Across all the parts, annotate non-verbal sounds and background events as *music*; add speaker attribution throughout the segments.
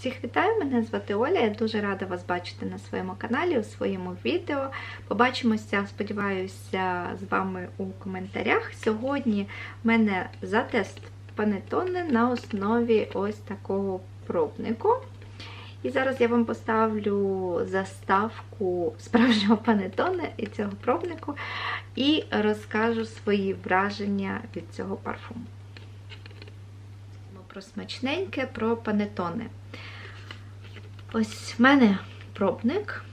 Speaker 1: Всіх вітаю! Мене звати Оля. Я дуже рада вас бачити на своєму каналі, у своєму відео. Побачимося, сподіваюся, з вами у коментарях. Сьогодні в мене затест панетони на основі ось такого пробнику. І зараз я вам поставлю заставку справжнього панетони і цього пробнику і розкажу свої враження від цього парфуму. Про смачненьке, про панетони. Ось в мене пробник.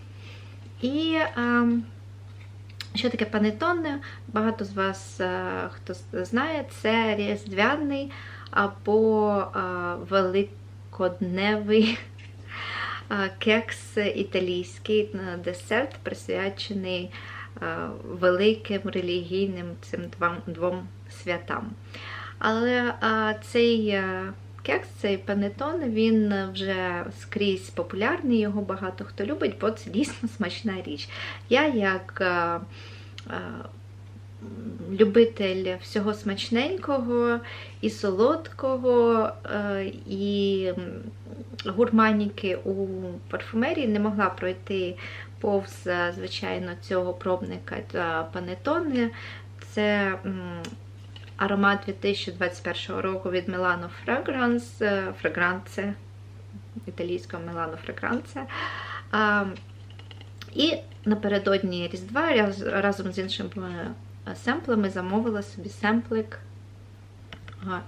Speaker 1: І е, що таке панетони? Багато з вас, е, хто знає, це різдвяний або е, великодневий е, кекс італійський десерт, присвячений великим релігійним цим двом, двом святам. Але а, цей а, кекс, цей панетон, він вже скрізь популярний, його багато хто любить, бо це дійсно *laughs* смачна річ. Я як а, а, любитель всього смачненького і солодкого, і гурманіки у парфумерії не могла пройти повз, звичайно, цього пробника та панетони. Це аромат 2021 року від Milano Fragrance, Fragrance, італійського Milano Fragrance. І напередодні Різдва я разом з іншими семплами замовила собі семплик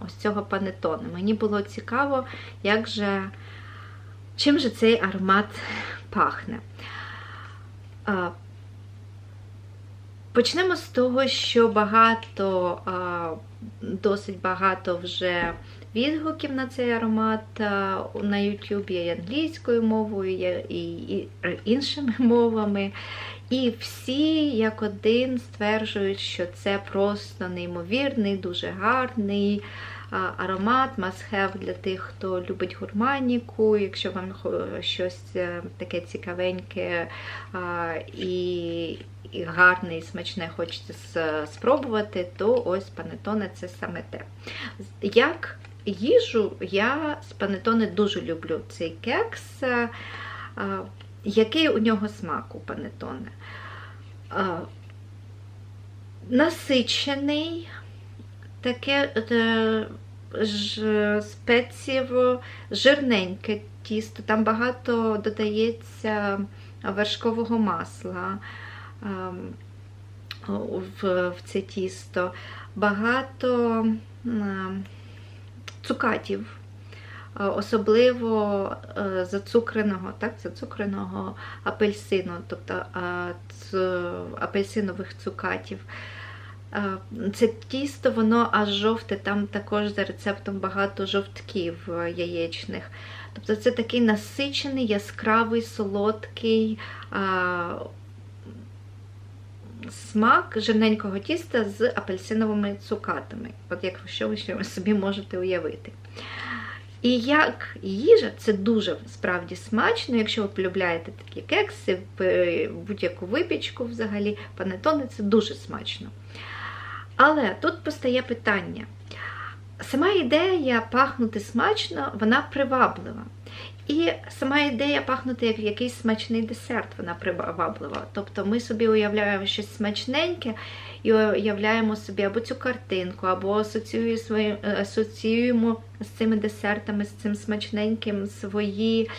Speaker 1: ось цього панетону. Мені було цікаво, як же, чим же цей аромат пахне. Почнемо з того, що багато, досить багато вже відгуків на цей аромат на YouTube є англійською мовою, і іншими *laughs* мовами. І всі, як один, стверджують, що це просто неймовірний, дуже гарний аромат, must-have для тих, хто любить гурманіку. Якщо вам щось е, таке цікавеньке і і гарне, і смачне хочеться спробувати, то ось панетоне це саме те. Як їжу, я з панетони дуже люблю цей кекс. Який у нього смак у панетоне? Насичений, таке е, ж, спеціво жирненьке тісто, там багато додається вершкового масла в, це тісто, багато цукатів. Особливо зацукреного, так, зацукреного апельсину, тобто апельсинових цукатів. Це тісто, воно аж жовте, там також за рецептом багато жовтків яєчних. Тобто це такий насичений, яскравий, солодкий смак жирненького тіста з апельсиновими цукатами. От якщо ви собі можете уявити. І як їжа, це дуже справді смачно, якщо ви полюбляєте такі кекси, будь-яку випічку взагалі, панетони це дуже смачно. Але тут постає питання. Сама ідея пахнути смачно, вона приваблива. І сама ідея пахнути як якийсь смачний десерт, вона приваблива. Тобто ми собі уявляємо щось смачненьке і уявляємо собі або цю картинку, або асоціюємо з цими десертами, з цим смачненьким свої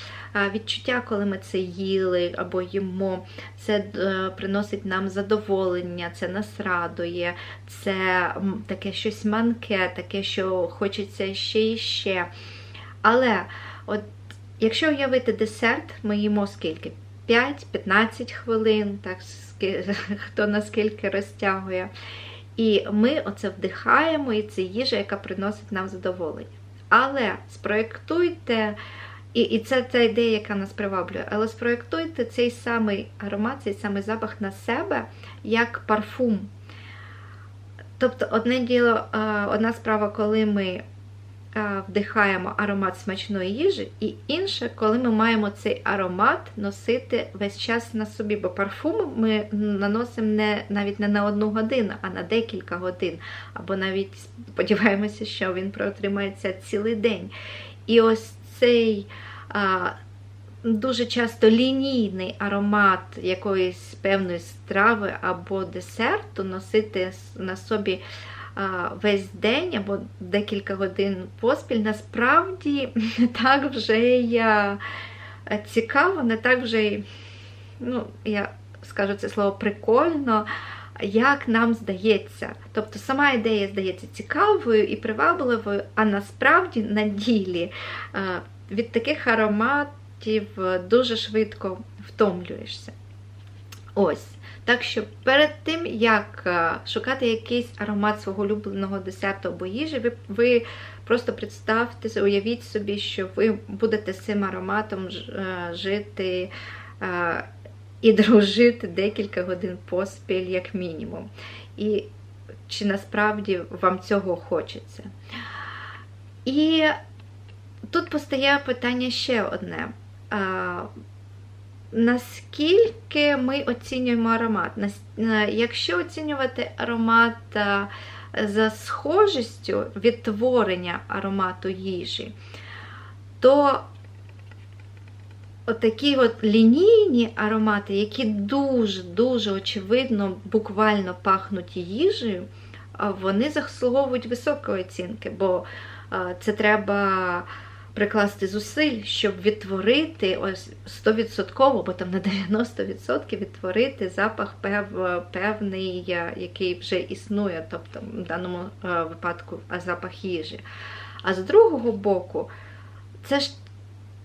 Speaker 1: відчуття, коли ми це їли або їмо. Це е, приносить нам задоволення, це нас радує, це таке щось манке, таке, що хочеться ще і ще. Але от Якщо уявити десерт, ми їмо скільки? 5-15 хвилин, так, *laughs* хто наскільки розтягує. І ми оце вдихаємо, і це їжа, яка приносить нам задоволення. Але спроєктуйте, і і це та ідея, яка нас приваблює, але спроєктуйте цей самий аромат, цей самий запах на себе як парфум. Тобто, одне діло, одна справа, коли ми вдихаємо аромат смачної їжі, і інше, коли ми маємо цей аромат носити весь час на собі. Бо парфум ми наносимо не, навіть не на одну годину, а на декілька годин. Або навіть сподіваємося, що він протримається цілий день. І ось цей а, дуже часто лінійний аромат якоїсь певної страви або десерту носити на собі весь день або декілька годин поспіль, насправді не так вже а, цікаво, не так вже ну, я скажу це слово прикольно, як нам здається. Тобто сама ідея здається цікавою і привабливою, а насправді на ділі від таких ароматів дуже швидко втомлюєшся. Ось. Так що перед тим, як е, шукати якийсь аромат свого улюбленого десерту або їжі, ви, ви просто представте, уявіть собі, що ви будете з цим ароматом е, жити е, і *laughs* дружити декілька годин поспіль, як мінімум. І чи насправді вам цього хочеться? І тут постає питання ще одне. Наскільки ми оцінюємо аромат? Е, Якщо оцінювати аромат за схожістю відтворення аромату їжі, то отакі от лінійні аромати, які дуже-дуже очевидно буквально пахнуть їжею, вони заслуговують високої оцінки, бо це треба прикласти зусиль, щоб відтворити ось 100%, бо там на 90% відтворити запах пев, певний, е, який вже існує, тобто в даному е, випадку запах їжі. А з другого боку, це ж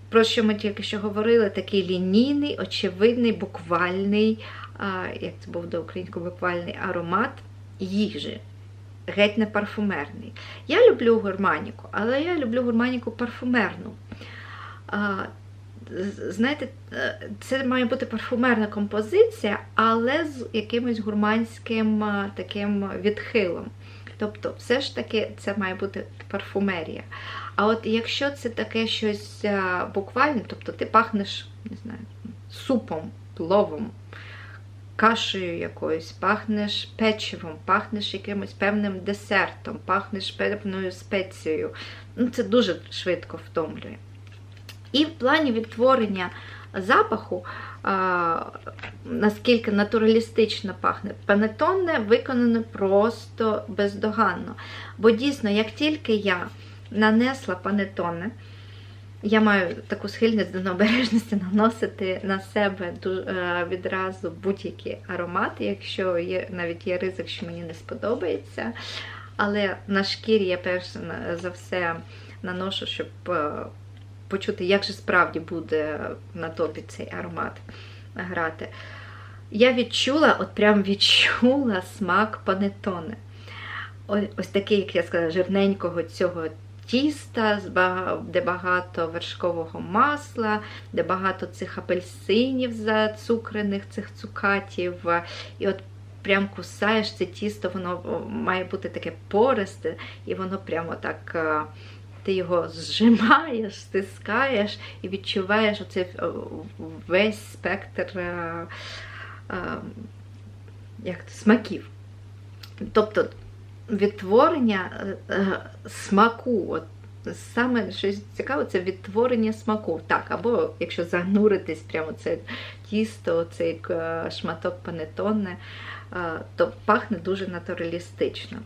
Speaker 1: про що ми тільки що говорили, такий лінійний, очевидний, буквальний, як це був до українського буквальний аромат їжі. Геть не парфумерний. Я люблю гурманіку, але я люблю гурманіку парфумерну. Знаєте, е, це має бути парфумерна композиція, але з якимось гурманським таким відхилом. Тобто, все ж таки це має бути парфумерія. А от якщо це таке щось а, буквальне, тобто ти пахнеш, не знаю, супом, пловом, кашею якоюсь, пахнеш печивом, пахнеш якимось певним десертом, пахнеш певною спецією. Ну, це дуже швидко втомлює. І в плані відтворення запаху, а, наскільки натуралістично пахне, панетонне виконане просто бездоганно. Бо дійсно, як тільки я нанесла панетоне, я маю таку схильність до необережності *laughs* наносити на себе е, відразу будь-які аромати, якщо є навіть є ризик, що мені не сподобається. Але на шкірі я перш за все наношу, щоб е, почути, як же справді буде на тобі цей аромат грати. Я відчула, от прям відчула смак панетоне. О- Ось такий, як я сказала, жирненького цього тіста, де багато вершкового масла, де багато цих апельсинів зацукрених, цих цукатів. І от прям кусаєш це тісто, воно має бути таке пористе, і воно прямо так. е, Ти його зжимаєш, стискаєш і відчуваєш оцей е, весь спектр е, е, як це, смаків. Тобто відтворення е, е, смаку. От Саме щось цікаве, це відтворення смаку. Так, або якщо зануритись прямо це тісто, цей е, шматок панетонне, е, то пахне дуже натуралістично.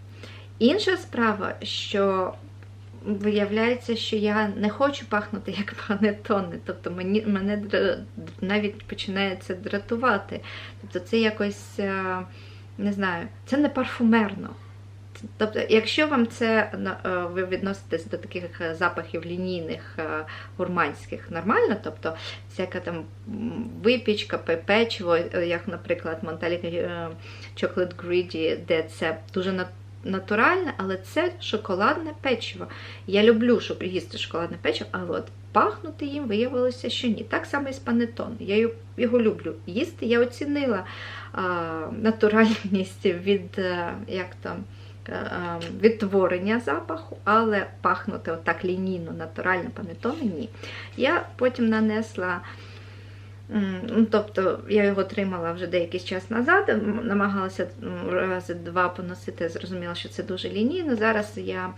Speaker 1: Інша справа, що виявляється, що я не хочу пахнути як панетоне. Тобто мені, мене навіть починає це дратувати. Тобто це якось, не знаю, це не парфумерно. Тобто, якщо вам це е, ви відноситесь до таких е, запахів лінійних е, гурманських нормально, тобто всяка там випічка, печиво, як, наприклад, Монталік Chocolate Greedy, де це дуже натуральне, але це шоколадне печиво. Я люблю щоб їсти шоколадне печиво, але от пахнути їм виявилося, що ні. Так само і з панетон. Я його- люблю їсти. Я оцінила а, натуральність від як там. Е, Відтворення запаху, але пахнути отак лінійно, натурально панетони ні. Я потім нанесла Ну, тобто я його тримала вже деякий час назад, намагалася рази два поносити, зрозуміла, що це дуже лінійно. Зараз я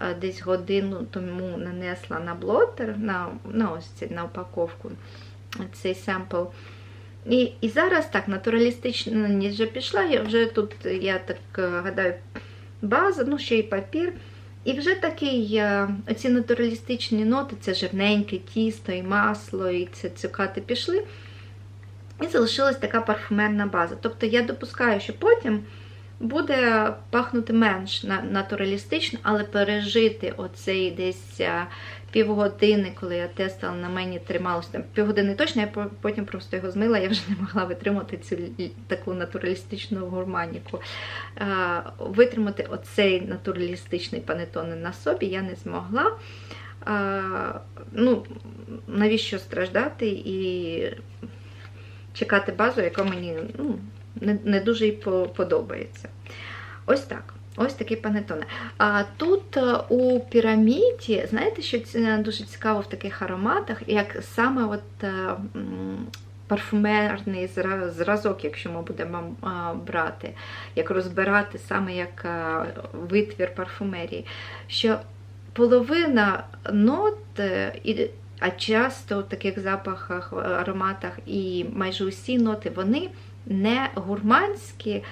Speaker 1: е, десь годину тому нанесла на блотер, на, на ось ці, на упаковку цей семпл. І, і зараз так, натуралістичність вже пішла, я вже тут, я так е, гадаю, база, ну ще й папір. І вже такий, е, оці натуралістичні ноти, це жирненьке тісто і масло, і це цукати пішли. І залишилась така парфумерна база. Тобто я допускаю, що потім буде пахнути менш натуралістично, але пережити оцей десь е, півгодини, коли я тестила на мені трималося там півгодини точно, я потім просто його змила, я вже *laughs* не могла витримати цю таку натуралістичну гурманіку. Витримати оцей натуралістичний панетон на собі я не змогла. Ну, навіщо страждати і чекати базу, яка мені ну, не, не дуже й подобається. Ось так. Ось такий панетоне. А тут е, у піраміді, знаєте, що дуже цікаво в таких ароматах, як саме от е, парфумерний зразок, якщо ми будемо брати, як розбирати саме як витвір парфумерії, що половина нот, е, а часто в таких запахах, ароматах і майже усі ноти, вони не гурманські,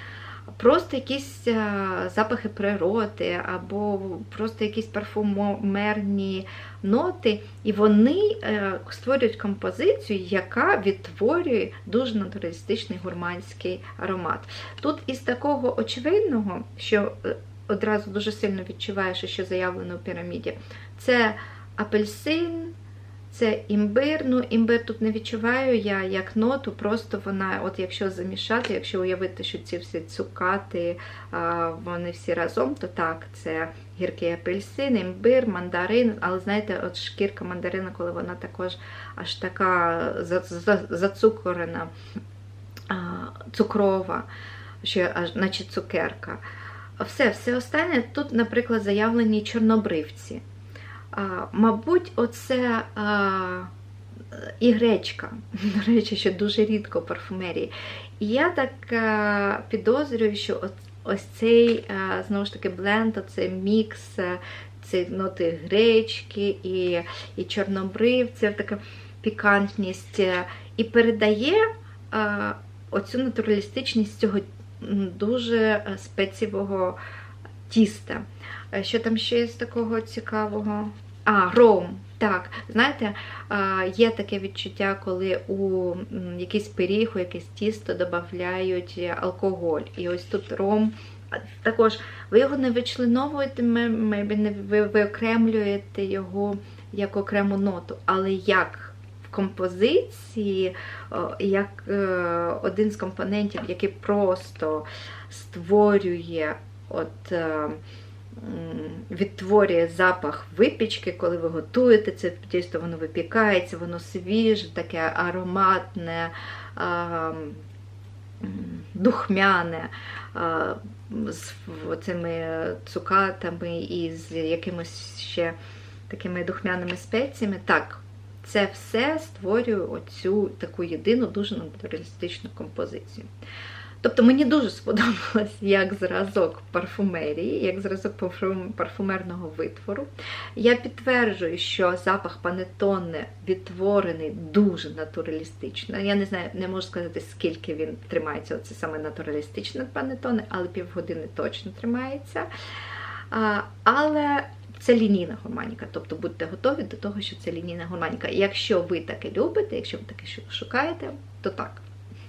Speaker 1: просто якісь е, запахи природи, або просто якісь парфумерні ноти, і вони е, створюють композицію, яка відтворює дуже натуралістичний гурманський аромат. Тут із такого очевидного, що е, одразу дуже сильно відчуваєш, що заявлено у піраміді, це апельсин. Це імбир. Ну, імбир тут не відчуваю я як ноту, просто вона, от якщо замішати, якщо уявити, що ці всі цукати, вони всі разом, то так, це гіркий апельсин, імбир, мандарин. Але знаєте, от шкірка мандарина, коли вона також аж така за- за- зацукорена, цукрова, що аж наче цукерка. Все, все останнє тут, наприклад, заявлені чорнобривці. Мабуть, оце і гречка, *laughs* до речі, що дуже рідко в парфумерії. І я так а, підозрюю, що ось, цей, а, знову ж таки, бленд, оцей мікс, а, ці ноти гречки і, і чорнобривців, така пікантність, і передає оцю натуралістичність цього дуже е, спецієвого тіста. Е, Що там ще є з такого цікавого? А, ром. Так, знаєте, є таке відчуття, коли у якийсь пиріг, у якесь тісто додають алкоголь. І ось тут ром. Також ви його не вичленовуєте, ви виокремлюєте його як окрему ноту, але як в композиції, як е, один з компонентів, який просто створює от. Відтворює запах випічки, коли ви готуєте це тісто, воно випікається, воно свіже, таке ароматне, духмяне, з цими цукатами і з якимось ще такими духмяними спеціями. Так, це все створює оцю таку єдину, дуже натуралістичну композицію. Тобто мені дуже сподобалось як зразок парфумерії, як зразок парфумерного витвору. Я підтверджую, що запах панетоне відтворений дуже натуралістично. Я не знаю, не можу сказати, скільки він тримається. Оце саме натуралістичне панетоне, але півгодини точно тримається. А, але це лінійна гурманіка, тобто будьте готові до того, що це лінійна гурманіка. Якщо ви таке любите, якщо ви таке шукаєте, то так.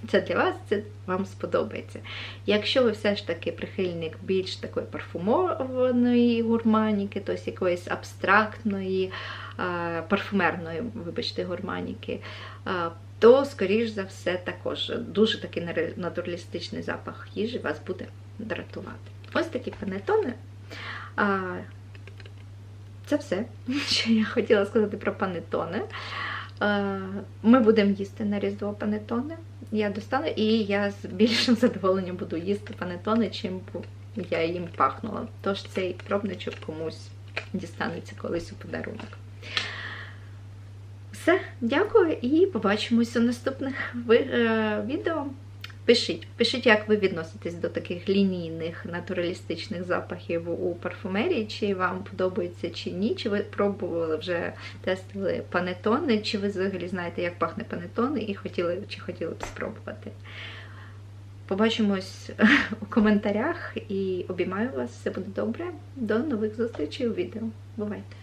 Speaker 1: Це для вас, це вам сподобається. Якщо ви все ж таки прихильник більш такої парфумованої гурманіки, тобто якоїсь абстрактної, е, парфумерної, вибачте, гурманіки, е, то, скоріш за все, також дуже такий натуралістичний запах їжі вас буде дратувати. Ось такі панетони. Це все, *laughs* що я хотіла сказати про панетони. Е, Ми будемо їсти на Різдво панетони. Я достану і я з більшим *laughs* задоволенням буду їсти панетони, чим я їм пахнула. Тож цей пробничок комусь дістанеться колись у подарунок. Все, дякую і побачимось у наступних е, відео. Пишіть, пишіть, як ви відноситесь до таких лінійних натуралістичних запахів у парфумерії, чи вам подобається чи ні, чи ви пробували вже тестили панетони, чи ви взагалі знаєте, як пахне панетони, і хотіли чи хотіли б спробувати. Побачимось *laughs* у коментарях і обіймаю вас. Все буде добре. До нових зустрічей у відео. Бувайте!